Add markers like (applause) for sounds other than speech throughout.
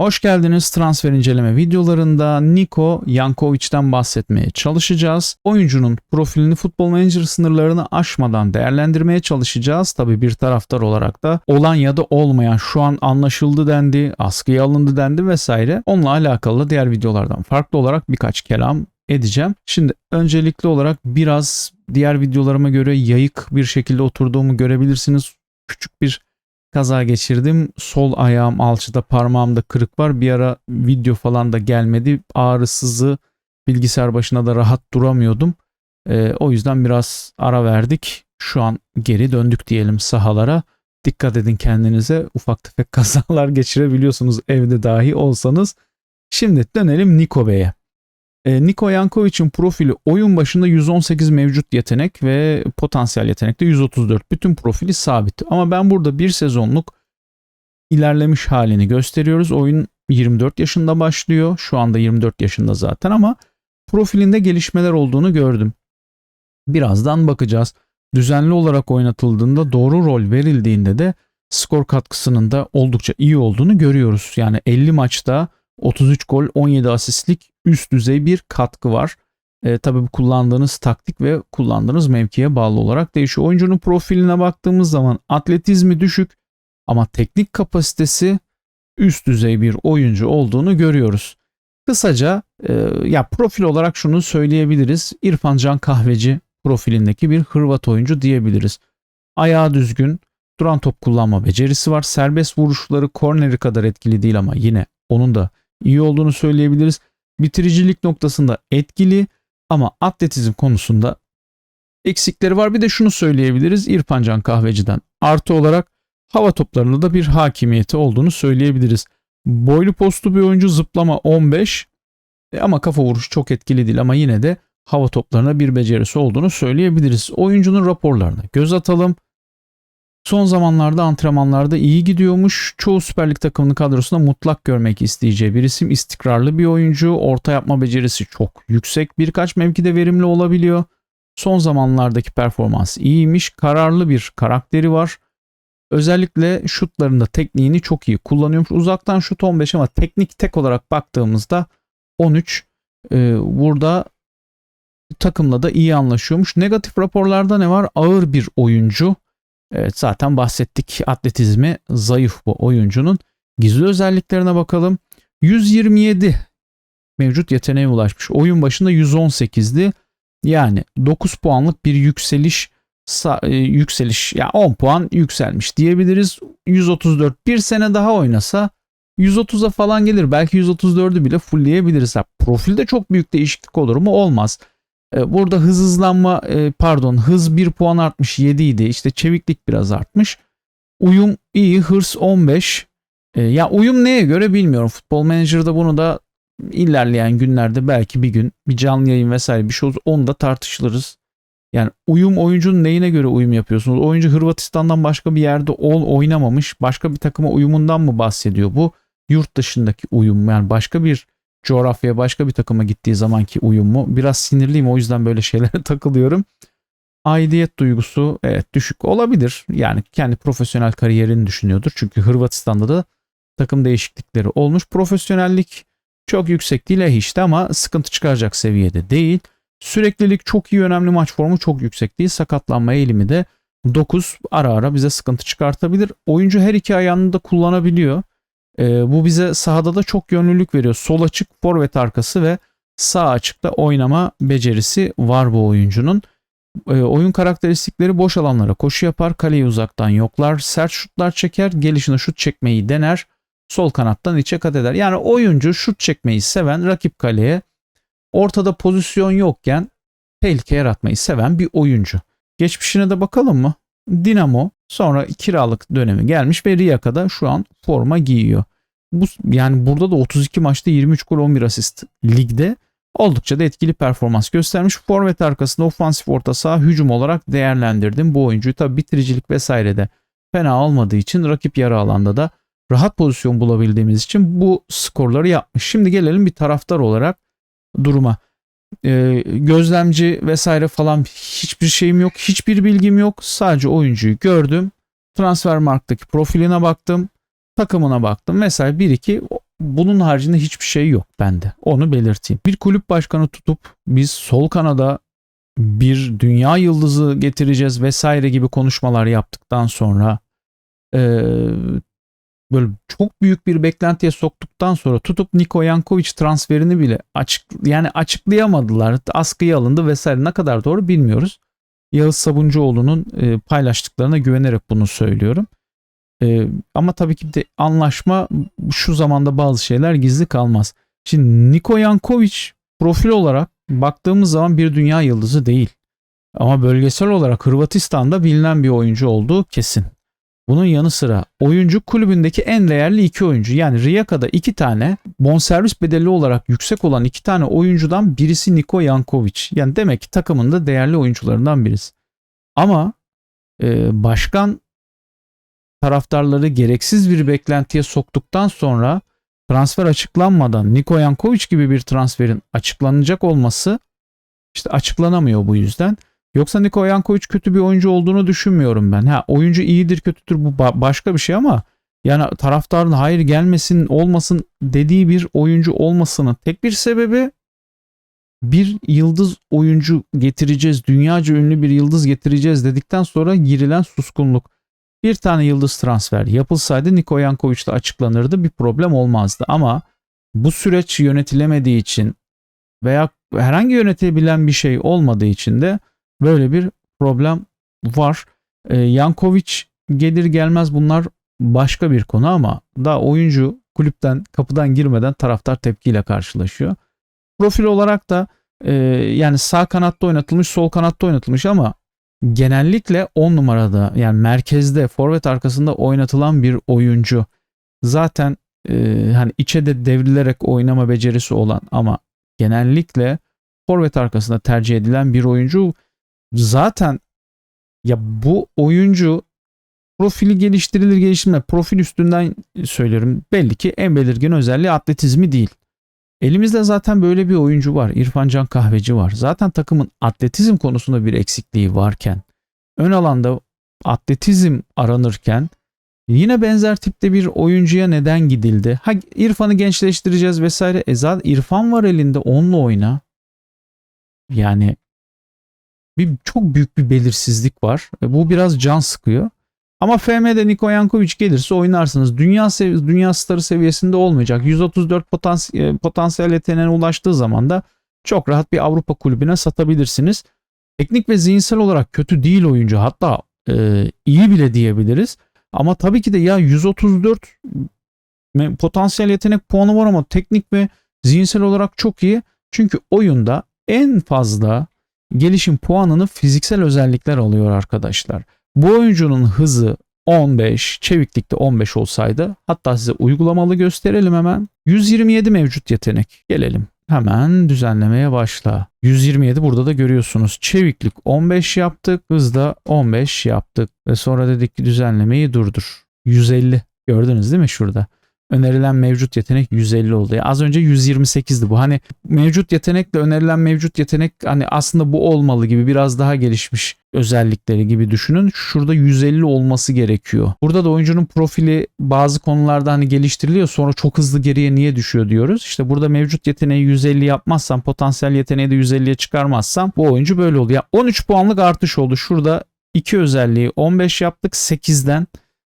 Hoş geldiniz transfer inceleme videolarında Niko Yankovic'den bahsetmeye çalışacağız. Oyuncunun profilini Futbol Manager sınırlarını aşmadan değerlendirmeye çalışacağız. Tabi bir taraftar olarak da olan ya da olmayan şu an anlaşıldı dendi, askıya alındı dendi vesaire. Onunla alakalı diğer videolardan farklı olarak birkaç kelam edeceğim. Şimdi öncelikli olarak biraz diğer videolarıma göre yayık bir şekilde oturduğumu görebilirsiniz. Küçük bir kaza geçirdim. Sol ayağım alçıda parmağımda kırık var. Bir ara video falan da gelmedi. Ağrısızı bilgisayar başına da rahat duramıyordum. Ee, o yüzden biraz ara verdik. Şu an geri döndük diyelim sahalara. Dikkat edin kendinize. Ufak tefek (laughs) kazalar geçirebiliyorsunuz evde dahi olsanız. Şimdi dönelim Niko Bey'e. E, Niko Yankovic'in profili oyun başında 118 mevcut yetenek ve potansiyel yetenekte 134. Bütün profili sabit. Ama ben burada bir sezonluk ilerlemiş halini gösteriyoruz. Oyun 24 yaşında başlıyor. Şu anda 24 yaşında zaten ama profilinde gelişmeler olduğunu gördüm. Birazdan bakacağız. Düzenli olarak oynatıldığında doğru rol verildiğinde de skor katkısının da oldukça iyi olduğunu görüyoruz. Yani 50 maçta 33 gol 17 asistlik üst düzey bir katkı var. E, tabii bu kullandığınız taktik ve kullandığınız mevkiye bağlı olarak değişiyor. Oyuncunun profiline baktığımız zaman atletizmi düşük ama teknik kapasitesi üst düzey bir oyuncu olduğunu görüyoruz. Kısaca e, ya profil olarak şunu söyleyebiliriz. İrfan Can Kahveci profilindeki bir Hırvat oyuncu diyebiliriz. Ayağı düzgün, duran top kullanma becerisi var. Serbest vuruşları korneri kadar etkili değil ama yine onun da iyi olduğunu söyleyebiliriz. Bitiricilik noktasında etkili ama atletizm konusunda eksikleri var. Bir de şunu söyleyebiliriz İrfan Can Kahveci'den. Artı olarak hava toplarında da bir hakimiyeti olduğunu söyleyebiliriz. Boylu postu bir oyuncu zıplama 15 e, ama kafa vuruşu çok etkili değil ama yine de hava toplarına bir becerisi olduğunu söyleyebiliriz. Oyuncunun raporlarına göz atalım. Son zamanlarda antrenmanlarda iyi gidiyormuş. Çoğu Süper Lig takımının kadrosunda mutlak görmek isteyeceği bir isim. istikrarlı bir oyuncu. Orta yapma becerisi çok yüksek. Birkaç mevkide verimli olabiliyor. Son zamanlardaki performans iyiymiş. Kararlı bir karakteri var. Özellikle şutlarında tekniğini çok iyi kullanıyormuş. Uzaktan şut 15 ama teknik tek olarak baktığımızda 13. Ee, burada takımla da iyi anlaşıyormuş. Negatif raporlarda ne var? Ağır bir oyuncu. Evet zaten bahsettik atletizmi zayıf bu oyuncunun. Gizli özelliklerine bakalım. 127 mevcut yeteneğe ulaşmış. Oyun başında 118'di. Yani 9 puanlık bir yükseliş e, yükseliş ya yani 10 puan yükselmiş diyebiliriz. 134 bir sene daha oynasa 130'a falan gelir. Belki 134'ü bile fullleyebiliriz. Ha, profilde çok büyük değişiklik olur mu? Olmaz. E, burada hız hızlanma e, pardon hız 1 puan artmış 7 idi. İşte çeviklik biraz artmış. Uyum iyi hırs 15. E, ya uyum neye göre bilmiyorum. Futbol Manager'da bunu da ilerleyen günlerde belki bir gün bir canlı yayın vesaire bir şey olur. Onu da tartışılırız. Yani uyum oyuncunun neyine göre uyum yapıyorsunuz? Oyuncu Hırvatistan'dan başka bir yerde ol oynamamış. Başka bir takıma uyumundan mı bahsediyor? Bu yurt dışındaki uyum yani başka bir coğrafyaya başka bir takıma gittiği zamanki uyum mu? Biraz sinirliyim o yüzden böyle şeylere (laughs) takılıyorum. Aidiyet duygusu evet düşük olabilir. Yani kendi profesyonel kariyerini düşünüyordur. Çünkü Hırvatistan'da da takım değişiklikleri olmuş. Profesyonellik çok yüksek değil işte ama sıkıntı çıkaracak seviyede değil. Süreklilik çok iyi önemli maç formu çok yüksek değil. Sakatlanma eğilimi de 9 ara ara bize sıkıntı çıkartabilir. Oyuncu her iki ayağını da kullanabiliyor. E, bu bize sahada da çok yönlülük veriyor. Sol açık, forvet arkası ve sağ açıkta oynama becerisi var bu oyuncunun. E, oyun karakteristikleri boş alanlara koşu yapar, kaleyi uzaktan yoklar, sert şutlar çeker, gelişine şut çekmeyi dener, sol kanattan içe kat eder. Yani oyuncu şut çekmeyi seven, rakip kaleye ortada pozisyon yokken tehlike yaratmayı seven bir oyuncu. Geçmişine de bakalım mı? Dinamo sonra kiralık dönemi gelmiş ve Riyaka'da şu an forma giyiyor. Bu, yani burada da 32 maçta 23 gol 11 asist ligde oldukça da etkili performans göstermiş. Forvet arkasında ofansif orta saha hücum olarak değerlendirdim bu oyuncuyu. Tabi bitiricilik vesaire de fena olmadığı için rakip yarı alanda da rahat pozisyon bulabildiğimiz için bu skorları yapmış. Şimdi gelelim bir taraftar olarak duruma e, gözlemci vesaire falan hiçbir şeyim yok. Hiçbir bilgim yok. Sadece oyuncuyu gördüm. Transfer Markt'taki profiline baktım. Takımına baktım. Mesela 1-2 bunun haricinde hiçbir şey yok bende. Onu belirteyim. Bir kulüp başkanı tutup biz sol kanada bir dünya yıldızı getireceğiz vesaire gibi konuşmalar yaptıktan sonra e, böyle çok büyük bir beklentiye soktuktan sonra tutup Niko Yankovic transferini bile açık yani açıklayamadılar. Askıya alındı vesaire ne kadar doğru bilmiyoruz. Yağız Sabuncuoğlu'nun e, paylaştıklarına güvenerek bunu söylüyorum. E, ama tabii ki de anlaşma şu zamanda bazı şeyler gizli kalmaz. Şimdi Niko Yankovic profil olarak baktığımız zaman bir dünya yıldızı değil. Ama bölgesel olarak Hırvatistan'da bilinen bir oyuncu olduğu kesin. Bunun yanı sıra oyuncu kulübündeki en değerli iki oyuncu. Yani Rijeka'da iki tane bonservis bedeli olarak yüksek olan iki tane oyuncudan birisi Niko Yankovic. Yani demek ki takımında değerli oyuncularından birisi. Ama e, başkan taraftarları gereksiz bir beklentiye soktuktan sonra transfer açıklanmadan Niko Yankovic gibi bir transferin açıklanacak olması işte açıklanamıyor bu yüzden. Yoksa Niko Yankovic kötü bir oyuncu olduğunu düşünmüyorum ben. Ha oyuncu iyidir kötüdür bu ba- başka bir şey ama yani taraftarın hayır gelmesin olmasın dediği bir oyuncu olmasının tek bir sebebi bir yıldız oyuncu getireceğiz, dünyaca ünlü bir yıldız getireceğiz dedikten sonra girilen suskunluk. Bir tane yıldız transfer yapılsaydı Niko Yankovic de açıklanırdı bir problem olmazdı ama bu süreç yönetilemediği için veya herhangi yönetebilen bir şey olmadığı için de böyle bir problem var. Ee, Yankovic gelir gelmez bunlar başka bir konu ama daha oyuncu kulüpten kapıdan girmeden taraftar tepkiyle karşılaşıyor. Profil olarak da e, yani sağ kanatta oynatılmış sol kanatta oynatılmış ama genellikle 10 numarada yani merkezde forvet arkasında oynatılan bir oyuncu. Zaten e, hani içe de devrilerek oynama becerisi olan ama genellikle forvet arkasında tercih edilen bir oyuncu. Zaten ya bu oyuncu profili geliştirilir geliştirme profil üstünden söylüyorum. Belli ki en belirgin özelliği atletizmi değil. Elimizde zaten böyle bir oyuncu var. İrfan Can Kahveci var. Zaten takımın atletizm konusunda bir eksikliği varken ön alanda atletizm aranırken yine benzer tipte bir oyuncuya neden gidildi? Ha İrfan'ı gençleştireceğiz vesaire. E zaten İrfan var elinde onunla oyna. Yani bir çok büyük bir belirsizlik var. E, bu biraz can sıkıyor. Ama FM'de Niko Yankovic gelirse oynarsınız. Dünya dünya starı seviyesinde olmayacak. 134 potansiyel, potansiyel yeteneğine ulaştığı zaman da çok rahat bir Avrupa kulübüne satabilirsiniz. Teknik ve zihinsel olarak kötü değil oyuncu. Hatta e, iyi bile diyebiliriz. Ama tabii ki de ya 134 potansiyel yetenek puanı var ama teknik ve zihinsel olarak çok iyi. Çünkü oyunda en fazla gelişim puanını fiziksel özellikler alıyor arkadaşlar. Bu oyuncunun hızı 15, çeviklikte 15 olsaydı hatta size uygulamalı gösterelim hemen. 127 mevcut yetenek. Gelelim. Hemen düzenlemeye başla. 127 burada da görüyorsunuz. Çeviklik 15 yaptık. Hızda 15 yaptık. Ve sonra dedik ki düzenlemeyi durdur. 150 gördünüz değil mi şurada? Önerilen mevcut yetenek 150 oldu. Yani az önce 128'di bu. Hani mevcut yetenekle önerilen mevcut yetenek hani aslında bu olmalı gibi biraz daha gelişmiş özellikleri gibi düşünün. Şurada 150 olması gerekiyor. Burada da oyuncunun profili bazı konularda hani geliştiriliyor sonra çok hızlı geriye niye düşüyor diyoruz. İşte burada mevcut yeteneği 150 yapmazsam potansiyel yeteneği de 150'ye çıkarmazsam bu oyuncu böyle oluyor. Yani 13 puanlık artış oldu. Şurada iki özelliği 15 yaptık 8'den.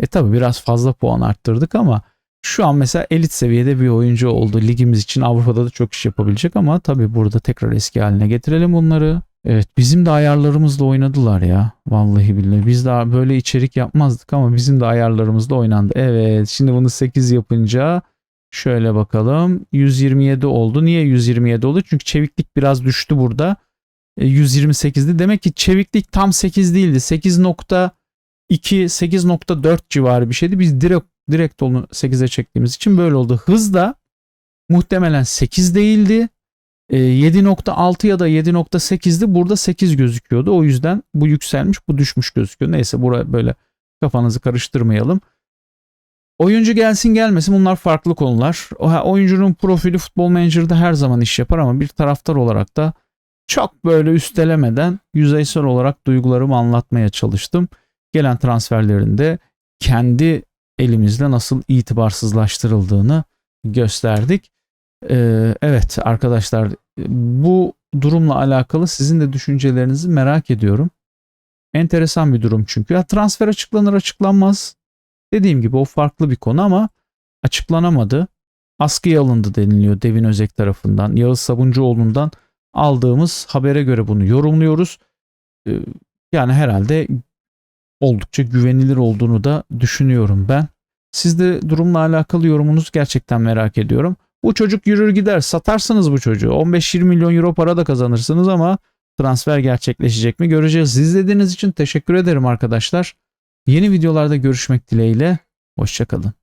E tabi biraz fazla puan arttırdık ama şu an mesela elit seviyede bir oyuncu oldu. Ligimiz için Avrupa'da da çok iş yapabilecek ama tabii burada tekrar eski haline getirelim bunları. Evet bizim de ayarlarımızla oynadılar ya. Vallahi billahi. Biz daha böyle içerik yapmazdık ama bizim de ayarlarımızla oynandı. Evet şimdi bunu 8 yapınca şöyle bakalım. 127 oldu. Niye 127 oldu? Çünkü çeviklik biraz düştü burada. E, 128'di. Demek ki çeviklik tam 8 değildi. 8.2 8.4 civarı bir şeydi. Biz direkt direkt onu 8'e çektiğimiz için böyle oldu. Hız da muhtemelen 8 değildi. 7.6 e, ya da 7.8'di. Burada 8 gözüküyordu. O yüzden bu yükselmiş bu düşmüş gözüküyor. Neyse buraya böyle kafanızı karıştırmayalım. Oyuncu gelsin gelmesin bunlar farklı konular. Oyuncunun profili futbol manager'da her zaman iş yapar ama bir taraftar olarak da çok böyle üstelemeden yüzeysel olarak duygularımı anlatmaya çalıştım. Gelen transferlerinde kendi elimizde nasıl itibarsızlaştırıldığını gösterdik. Ee, evet arkadaşlar bu durumla alakalı sizin de düşüncelerinizi merak ediyorum. Enteresan bir durum çünkü. Ya transfer açıklanır açıklanmaz. Dediğim gibi o farklı bir konu ama açıklanamadı. Askıya alındı deniliyor Devin Özek tarafından. Yağız Sabuncuoğlu'ndan aldığımız habere göre bunu yorumluyoruz. Ee, yani herhalde oldukça güvenilir olduğunu da düşünüyorum ben. Siz de durumla alakalı yorumunuzu gerçekten merak ediyorum. Bu çocuk yürür gider satarsınız bu çocuğu. 15-20 milyon euro para da kazanırsınız ama transfer gerçekleşecek mi göreceğiz. İzlediğiniz için teşekkür ederim arkadaşlar. Yeni videolarda görüşmek dileğiyle. Hoşçakalın.